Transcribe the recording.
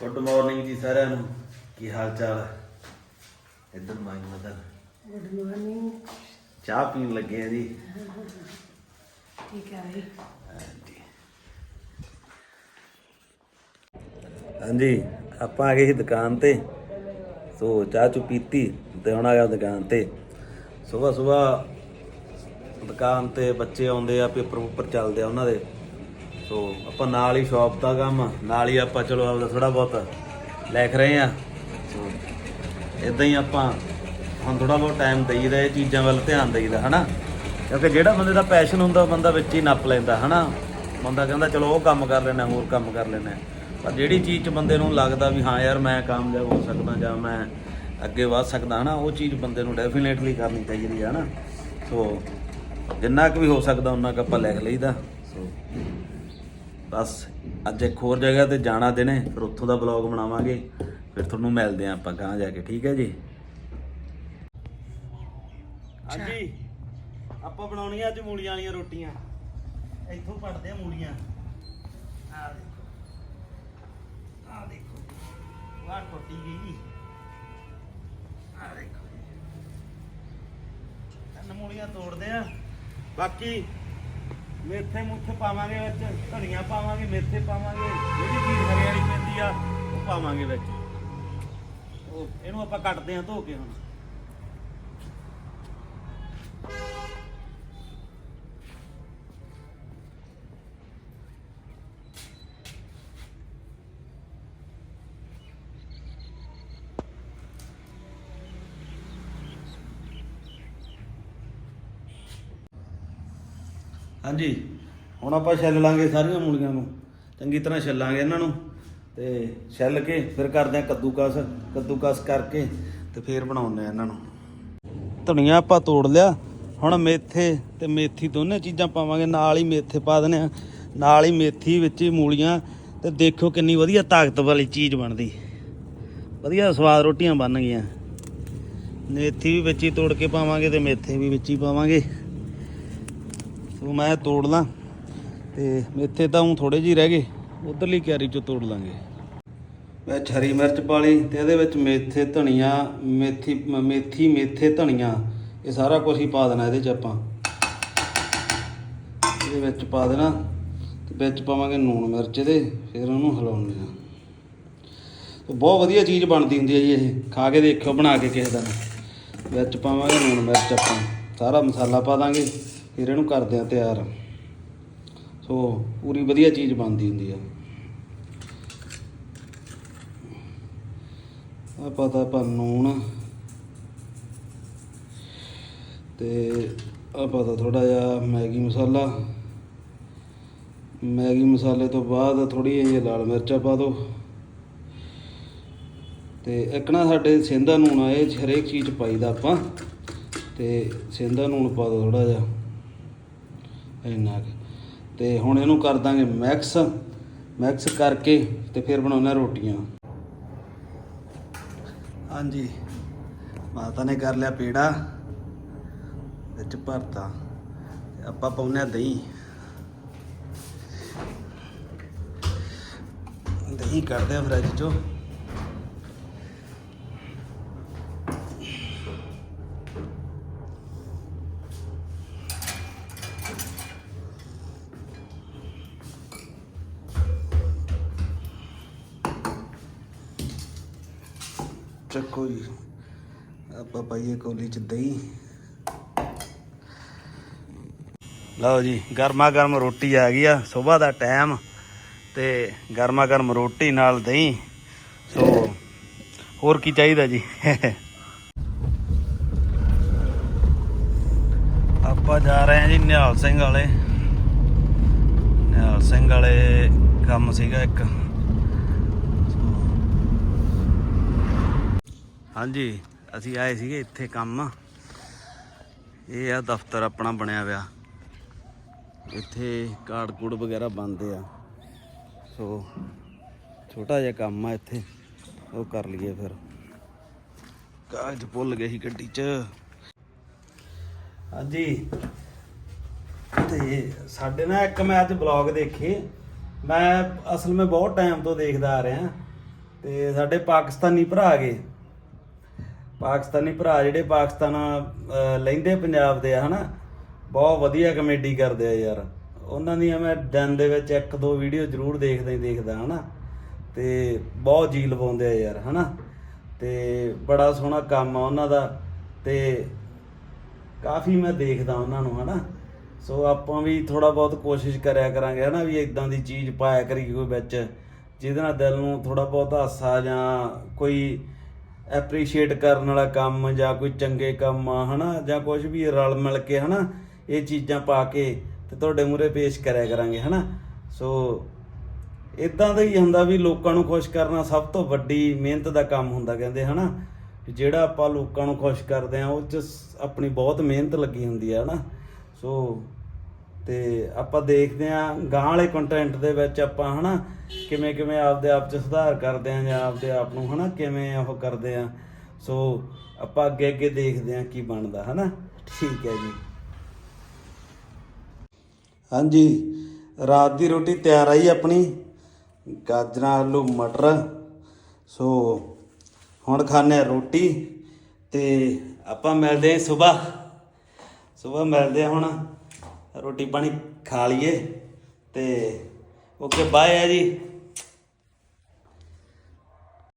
Good morning ਜੀ ਸਾਰਿਆਂ ਨੂੰ। ਕੀ ਹਾਲ ਚਾਲ ਹੈ? ਇਧਰ ਮਾਈ ਮਦਨ ਗੁੱਡ ਮਾਰਨਿੰਗ ਚਾਹ ਪੀਣ ਲੱਗੇ ਆ ਜੀ। ਠੀਕ ਹੈ ਜੀ। ਹਾਂਜੀ। ਆਪਾਂ ਆ ਗਏ ਸੀ ਦੁਕਾਨ ਤੇ। ਸੋ ਚਾਹ ਚੁ ਪੀਤੀ ਤੇ ਹੁਣ ਆ ਗਿਆ ਦੁਕਾਨ ਤੇ। ਸਵੇਰ ਸਵੇਰ ਦੁਕਾਨ ਤੇ ਬੱਚੇ ਆਉਂਦੇ ਆ ਪੇਪਰ ਉੱਪਰ ਚੱਲਦੇ ਆ ਉਹਨਾਂ ਦੇ। ਸੋ ਆਪਾਂ ਨਾਲ ਹੀ ਸ਼ਾਪ ਦਾ ਕੰਮ, ਨਾਲ ਹੀ ਆਪਾਂ ਚਲੋ ਆਪਦਾ ਥੋੜਾ ਬਹੁਤ ਲਿਖ ਰਹੇ ਆ ਸੋ ਇਦਾਂ ਹੀ ਆਪਾਂ ਹੁਣ ਥੋੜਾ ਬਹੁਤ ਟਾਈਮ ਦੇਈਦਾ, ਇਹ ਚੀਜ਼ਾਂ ਵੱਲ ਧਿਆਨ ਦੇਈਦਾ, ਹਨਾ? ਕਿਉਂਕਿ ਜਿਹੜਾ ਬੰਦੇ ਦਾ ਪੈਸ਼ਨ ਹੁੰਦਾ, ਉਹ ਬੰਦਾ ਵਿੱਚ ਹੀ ਨੱਪ ਲੈਂਦਾ, ਹਨਾ? ਬੰਦਾ ਕਹਿੰਦਾ, ਚਲੋ ਉਹ ਕੰਮ ਕਰ ਲੈਣਾ ਹੋਰ ਕੰਮ ਕਰ ਲੈਣਾ ਪਰ ਜਿਹੜੀ ਚੀਜ਼ 'ਚ ਬੰਦੇ ਨੂੰ ਲੱਗਦਾ ਵੀ, ਹਾਂ ਯਾਰ, ਮੈਂ ਕਾਮਯਾਬ ਹੋ ਸਕਦਾ ਜਾਂ ਮੈਂ ਅੱਗੇ ਵਧ ਸਕਦਾ, ਹਨਾ? ਉਹ ਚੀਜ਼ ਬੰਦੇ ਨੂੰ ਡੈਫੀਨੇਟਲੀ ਕਰਨੀ ਚਾਹੀਦੀ ਹੈ ਹਨਾ? ਸੋ ਜਿੰਨਾ ਕੁ ਵੀ ਹੋ ਸਕਦਾ ਉਹਨਾਂ ਕੁ ਆਪਾਂ ਲਿਖ ਲਈਦਾ। ਸੋ ਬਸ, ਅੱਜ ਇੱਕ ਹੋਰ ਜਗ੍ਹਾ ਤੇ ਜਾਣਾ ਦਿਨੇ ਫਿਰ ਉੱਥੋਂ ਦਾ ਬਲੌਗ ਬਣਾਵਾਂਗੇ, ਫਿਰ ਤੁਹਾਨੂੰ ਮਿਲਦੇ ਆਂ ਆਪਾਂ ਗਾਂ ਜਾ ਕੇ, ਠੀਕ ਹੈ ਜੀ? ਹਾਂਜੀ। ਆਪਾਂ ਬਣਾਉਣੀਆਂ ਅੱਜ ਮੂਲੀਆਂ ਵਾਲੀਆਂ ਰੋਟੀਆਂ। ਇੱਥੋਂ ਪੜਦੇ ਆ ਮੂਲੀਆਂ। ਆ ਦੇਖੋ। ਆ ਦੇਖੋ। ਵਾਹ, ਟੁੱਟੀ ਗਈ ਆ ਦੇਖੋ ਤਿੰਨ ਮੂਲੀਆਂ ਤੋੜਦੇ ਆ। ਬਾਕੀ ਮੇਥੇ ਮੁੱਥੇ ਪਾਵਾਂਗੇ ਵਿੱਚ, ਧਨੀਆ ਪਾਵਾਂਗੇ, ਮੇਥੇ ਪਾਵਾਂਗੇ, ਜਿਹੜੀ ਚੀਜ਼ ਹਰਿਆਲੀ ਪੈਂਦੀ ਆ, ਉਹ ਪਾਵਾਂਗੇ ਵਿੱਚ। ਉਹ, ਇਹਨੂੰ ਆਪਾਂ ਕੱਟਦੇ ਆ ਧੋ ਕੇ ਹੁਣ। ਹਾਂਜੀ। ਹੁਣ ਆਪਾਂ ਛਿੱਲ ਲਾਂਗੇ ਸਾਰੀਆਂ ਮੂਲੀਆਂ ਨੂੰ। ਚੰਗੀ ਤਰ੍ਹਾਂ ਛਿੱਲਾਂਗੇ ਇਹਨਾਂ ਨੂੰ ਤੇ ਛਿੱਲ ਕੇ ਫਿਰ ਕਰਦੇ ਆ ਕੱਦੂਕਸ ਕੱਦੂਕਸ ਕਰਕੇ ਤੇ ਫਿਰ ਬਣਾਉਂਦੇ ਆ ਇਹਨਾਂ ਨੂੰ। ਧਨੀਆ ਆਪਾਂ ਤੋੜ ਲਿਆ। ਹੁਣ ਮੇਥੇ ਤੇ ਮੇਥੀ ਦੋਨੇ ਚੀਜ਼ਾਂ ਪਾਵਾਂਗੇ। ਨਾਲ ਹੀ ਮੇਥੇ ਪਾ ਦਨੇ ਆ ਨਾਲ ਹੀ ਮੇਥੀ ਵਿੱਚ ਹੀ ਮੂਲੀਆਂ ਤੇ ਦੇਖੋ ਕਿੰਨੀ ਵਧੀਆ ਤਾਕਤ ਵਾਲੀ ਚੀਜ਼ ਬਣਦੀ। ਵਧੀਆ ਸਵਾਦ ਰੋਟੀਆਂ ਬਣ ਗਈਆਂ। ਮੇਥੀ ਵੀ ਵਿੱਚ ਹੀ ਤੋੜ ਕੇ ਪਾਵਾਂਗੇ ਤੇ ਮੇਥੇ ਵੀ ਵਿੱਚ ਹੀ ਪਾਵਾਂਗੇ। ਸੋ ਮੈਂ ਤੋੜ ਲਾਂ ਤੇ ਮੇਥੇ ਤਾਂ ਹੁਣ ਥੋੜੇ ਜਿਹੀ ਰਹਿ ਗਏ, ਉਧਰਲੀ ਕਿਆਰੀ ਚੋਂ ਤੋੜ ਲਾਂਗੇ। ਮੈਂ ਹਰੀ ਮਿਰਚ ਪਾ ਲਈ ਤੇ ਇਹਦੇ ਵਿੱਚ ਮੇਥੇ ਧਨੀਆ, ਮੇਥੀ, ਮ- ਮੇਥੀ, ਮੇਥੇ ਧਨੀਆ, ਇਹ ਸਾਰਾ ਕੁਝ ਹੀ ਪਾ ਦੇਣਾ ਇਹਦੇ ਚ ਆਪਾਂ। ਇਹਦੇ ਵਿੱਚ ਪਾ ਦੇਣਾ ਤੇ ਵਿੱਚ ਪਾਵਾਂਗੇ ਨੂਣ ਮਿਰਚ ਇਹਦੇ, ਫਿਰ ਉਹਨੂੰ ਹਿਲਾਉਣੇ ਆ। ਤੇ ਬਹੁਤ ਵਧੀਆ ਚੀਜ਼ ਬਣਦੀ ਹੁੰਦੀ ਹੈ ਜੀ ਇਹ, ਖਾ ਕੇ ਦੇਖਿਓ, ਬਣਾ ਕੇ ਕਿਸੇ ਦਿਨ। ਵਿੱਚ ਪਾਵਾਂਗੇ ਨੂਣ ਮਿਰਚ ਆਪਾਂ, ਸਾਰਾ ਮਸਾਲਾ ਪਾ ਦਾਂਗੇ। ਫਿਰ ਇਹਨੂੰ ਕਰਦੇ ਆ ਤਿਆਰ। ਸੋ ਪੂਰੀ ਵਧੀਆ ਚੀਜ਼ ਬਣਦੀ ਹੁੰਦੀ ਆ। ਆ ਪਤਾ ਆਪਾਂ ਨੂਣ। ਤੇ ਆ ਪਤਾ ਥੋੜਾ ਜਿਹਾ ਮੈਗੀ ਮਸਾਲਾ। ਮੈਗੀ ਮਸਾਲੇ ਤੋਂ ਬਾਅਦ ਥੋੜੀ ਜਿਹੀ ਲਾਲ ਮਿਰਚਾਂ ਪਾ ਦਿਓ ਤੇ ਇੱਕ ਨਾ ਸਾਡੇ ਸਿੰਧਾ ਨੂਣ ਆ, ਇਹ ਹਰੇਕ ਚੀਜ਼ 'ਚ ਪਾਈਦਾ ਆਪਾਂ। ਤੇ ਸਿੰਧਾ ਨੂਣ ਪਾ ਦਿਓ ਥੋੜਾ ਜਿਹਾ। ਇੰਨਾ ਕੁ। ਤੇ ਹੁਣ ਇਹਨੂੰ ਕਰ ਦਾਂਗੇ ਮਿਕਸ। ਮਿਕਸ ਕਰਕੇ ਤੇ ਫਿਰ ਬਣਾਉਣਾ ਰੋਟੀਆਂ। ਹਾਂਜੀ। ਮਾਤਾ ਨੇ ਕਰ ਲਿਆ ਪੇੜਾ। ਵਿੱਚ ਭਰਤਾ। ਆਪਾਂ ਪਾਉਨੇ ਆ ਦਹੀਂ। ਦਹੀਂ ਕੱਢਦੇ ਆ ਫਰਿੱਜ ਚੋਂ। ਚੱਕੋ ਜੀ। ਆਪਾਂ ਪਾਈਏ ਕੋਲੀ ਚ ਦਹੀਂ। ਲਓ ਜੀ ਗਰਮਾ ਗਰਮ ਰੋਟੀ ਆ ਗਈ ਆ। ਸਵੇਰ ਦਾ ਟਾਈਮ ਤੇ ਗਰਮਾ ਗਰਮ ਰੋਟੀ ਨਾਲ ਦਹੀਂ। ਸੋ, ਹੋਰ ਕੀ ਚਾਹੀਦਾ ਜੀ? ਆਪਾਂ ਜਾ ਰਹੇ ਹਾਂ ਜੀ ਨਿਹਾਲ ਸਿੰਘ ਵਾਲੇ। ਨਿਹਾਲ ਸਿੰਘ ਵਾਲੇ ਕੰਮ ਸੀਗਾ ਇੱਕ ਸੋ ਹਾਂਜੀ, ਅਸੀਂ ਆਏ ਸੀਗੇ ਇੱਥੇ ਕੰਮ। ਇਹ ਆ ਦਫ਼ਤਰ ਆਪਣਾ ਬਣਿਆ ਹੋਇਆ। ਇੱਥੇ ਕਾਰਡ ਕੂੜ ਵਗੈਰਾ ਬਣਦੇ ਆ। ਸੋ, ਛੋਟਾ ਜਿਹਾ ਕੰਮ ਆ ਇੱਥੇ। ਉਹ ਕਰ ਲਈਏ ਫਿਰ। ਕਾਗਜ਼ ਭੁੱਲ ਗਏ ਸੀ ਗੱਡੀ 'ਚ। ਹਾਂਜੀ। ਤੇ ਸਾਡੇ ਨਾਲ ਇੱਕ ਮੈਂ ਅੱਜ ਬਲੌਗ ਦੇਖੇ। ਮੈਂ ਅਸਲ ਵਿੱਚ ਬਹੁਤ ਟਾਈਮ ਤੋਂ ਦੇਖਦਾ ਆ ਰਿਹਾ। ਤੇ ਸਾਡੇ ਪਾਕਿਸਤਾਨੀ ਭਰਾ ਆ ਗਏ। ਪਾਕਿਸਤਾਨੀ ਭਰਾ ਜਿਹੜੇ ਪਾਕਿਸਤਾਨ ਅਹ, ਲੈਂਦੇ ਪੰਜਾਬ ਦੇ ਆ ਹਨਾ? ਬਹੁਤ ਵਧੀਆ ਕਮੇਡੀ ਕਰਦੇ ਆ ਯਾਰ। ਉਹਨਾਂ ਦੀਆਂ ਮੈਂ ਦਿਨ ਦੇ ਵਿੱਚ ਇੱਕ ਦੋ ਵੀਡੀਓ ਜ਼ਰੂਰ ਦੇਖਦਾ ਹੀ ਦੇਖਦਾ ਹਨਾ? ਤੇ ਬਹੁਤ ਜੀ ਲਵਾਉਂਦੇ ਆ ਯਾਰ ਹਨਾ? ਤੇ ਬੜਾ ਸੋਹਣਾ ਕੰਮ ਆ ਉਹਨਾਂ ਦਾ। ਤੇ ਕਾਫੀ ਮੈਂ ਦੇਖਦਾ ਉਹਨਾਂ ਨੂੰ ਹਨਾ? ਸੋ ਆਪਾਂ ਵੀ ਥੋੜਾ ਬਹੁਤ ਕੋਸ਼ਿਸ਼ ਕਰਿਆ ਕਰਾਂਗੇ ਹਨਾ? ਵੀ ਇਦਾਂ ਦੀ ਚੀਜ਼ ਪਾਇਆ ਕਰੀ ਕੋਈ ਵਿੱਚ ਜਿਹਦੇ ਨਾਲ ਦਿਲ ਨੂੰ ਥੋੜਾ ਬਹੁਤ ਹਾਸਾ ਜਾਂ ਕੋਈ ਐਪਰੀਸ਼ੀਏਟ ਕਰਨ ਵਾਲਾ ਕੰਮ ਜਾਂ ਕੋਈ ਚੰਗੇ ਕੰਮ ਆ, ਹਨਾ, ਜਾਂ ਕੁਝ ਵੀ ਰਲ ਮਿਲ ਕੇ, ਹਨਾ, ਇਹ ਚੀਜ਼ਾਂ ਪਾ ਕੇ ਤੇ ਤੁਹਾਡੇ ਮੂਹਰੇ ਪੇਸ਼ ਕਰਿਆ ਕਰਾਂਗੇ, ਹਨਾ। ਸੋ ਇਦਾਂ ਦਾ ਹੀ ਹੁੰਦਾ ਵੀ ਲੋਕਾਂ ਨੂੰ ਖੁਸ਼ ਕਰਨਾ ਸਭ ਤੋਂ ਵੱਡੀ ਮਿਹਨਤ ਦਾ ਕੰਮ ਹੁੰਦਾ, ਕਹਿੰਦੇ, ਹਨਾ। ਵੀ ਜਿਹੜਾ ਆਪਾਂ ਲੋਕਾਂ ਨੂੰ ਖੁਸ਼ ਕਰਦੇ ਆ, ਉਹ ਚ ਆਪਣੀ ਬਹੁਤ ਮਿਹਨਤ ਲੱਗੀ ਹੁੰਦੀ ਹੈ ਹਨਾ। ਸੋ ਤੇ ਆਪਾਂ ਦੇਖਦੇ ਆ ਗਾਂ ਵਾਲੇ ਕੰਟੈਂਟ ਦੇ ਵਿੱਚ ਆਪਾਂ ਹਨਾ, ਕਿਵੇਂ ਕਿਵੇਂ ਆਪਦੇ ਆਪ ਚ ਸੁਧਾਰ ਕਰਦੇ ਆ ਜਾਂ ਆਪਦੇ ਆਪ ਨੂੰ ਹਨਾ ਕਿਵੇਂ ਉਹ ਕਰਦੇ ਆ ਸੋ ਆਪਾਂ ਅੱਗੇ ਅੱਗੇ ਦੇਖਦੇ ਆ ਕੀ ਬਣਦਾ ਹਨਾ। ਠੀਕ ਹੈ ਜੀ। ਹਾਂਜੀ, ਰਾਤ ਦੀ ਰੋਟੀ ਤਿਆਰ ਆਈ ਆਪਣੀ, ਗਾਜਰਾਂ, ਆਲੂ, ਮਟਰ। ਸੋ ਹੁਣ ਖਾਣੇ ਆ ਰੋਟੀ ਤੇ ਆਪਾਂ ਮਿਲਦੇ ਆ ਸਵੇਰ ਸਵੇਰ ਮਿਲਦੇ ਆ ਹੁਣ। ਰੋਟੀ ਪਾਣੀ ਖਾ ਲਈਏ ਤੇ ਓਕੇ ਬਾਏ ਆ ਜੀ।